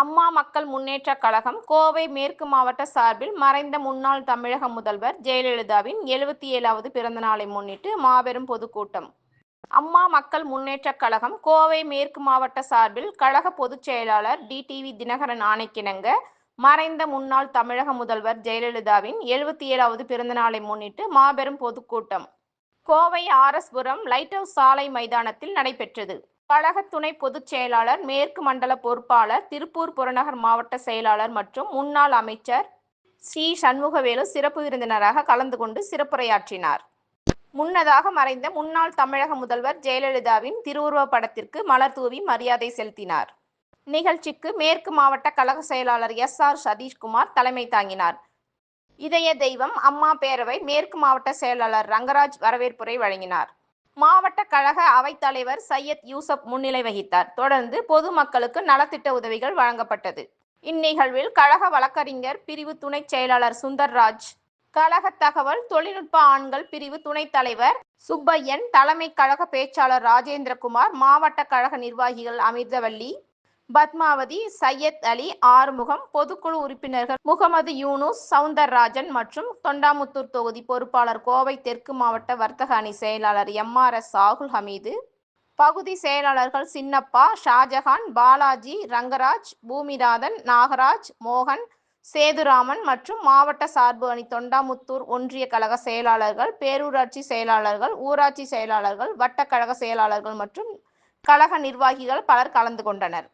அம்மா மக்கள் முன்னேற்றக் கழகம் கோவை மேற்கு மாவட்ட சார்பில் மறைந்த முன்னாள் தமிழக முதல்வர் ஜெயலலிதாவின் எழுபத்தி ஏழாவது பிறந்த நாளை முன்னிட்டு மாபெரும் பொதுக்கூட்டம். அம்மா மக்கள் முன்னேற்றக் கழகம் கோவை மேற்கு மாவட்ட சார்பில் கழக பொதுச் செயலாளர் டிடிவி தினகரன் ஆணைக்கிணங்க மறைந்த முன்னாள் தமிழக முதல்வர் ஜெயலலிதாவின் எழுபத்தி ஏழாவது பிறந்த நாளை முன்னிட்டு மாபெரும் பொதுக்கூட்டம். கோவை ஆர்எஸ்புரம் லைட் ஹவுஸ் சாலை மைதானத்தில் நடைபெற்றது. கழக துணை பொதுச் செயலாளர் மேற்கு மண்டல பொறுப்பாளர் திருப்பூர் புறநகர் மாவட்ட செயலாளர் மற்றும் முன்னாள் அமைச்சர் சி சண்முகவேலு சிறப்பு விருந்தினராக கலந்து கொண்டு சிறப்புரையாற்றினார். முன்னதாக மறைந்த முன்னாள் தமிழக முதல்வர் ஜெயலலிதாவின் திருவுருவப் படத்திற்கு மலர் தூவி மரியாதை செலுத்தினார். நிகழ்ச்சிக்கு மேற்கு மாவட்ட கழக செயலாளர் எஸ். ஆர். சதீஷ்குமார் தலைமை தாங்கினார். இதய தெய்வம் அம்மா பேரவை மேற்கு மாவட்ட செயலாளர் ரங்கராஜ் வரவேற்புரை வழங்கினார். மாவட்ட கழக அவைத்தலைவர் சையத் யூசப் முன்னிலை வகித்தார். தொடர்ந்து பொதுமக்களுக்கு நலத்திட்ட உதவிகள் வழங்கப்பட்டது. இந்நிகழ்வில் கழக வழக்கறிஞர் பிரிவு துணை செயலாளர் சுந்தர்ராஜ் கழக தகவல் தொழில்நுட்ப ஆண்கள் பிரிவு துணைத் தலைவர் சுப்பையன் தலைமை கழக பேச்சாளர் ராஜேந்திரகுமார் மாவட்ட கழக நிர்வாகிகள் அமிர்தவல்லி பத்மாவதி சையத் அலி ஆறுமுகம் பொதுக்குழு உறுப்பினர்கள் முகமது யூனுஸ் சவுந்தரராஜன் மற்றும் தொண்டாமுத்தூர் தொகுதி பொறுப்பாளர் கோவை தெற்கு மாவட்ட வர்த்தக அணி செயலாளர் M R S Sahul Hameed பகுதி செயலாளர்கள் சின்னப்பா ஷாஜஹான் பாலாஜி ரங்கராஜ் பூமிநாதன் நாகராஜ் மோகன் சேதுராமன் மற்றும் மாவட்ட சார்பு அணி தொண்டாமுத்தூர் ஒன்றிய கழக செயலாளர்கள் பேரூராட்சி செயலாளர்கள் ஊராட்சி செயலாளர்கள் வட்டக்கழக செயலாளர்கள் மற்றும் கழக நிர்வாகிகள் பலர் கலந்து கொண்டனர்.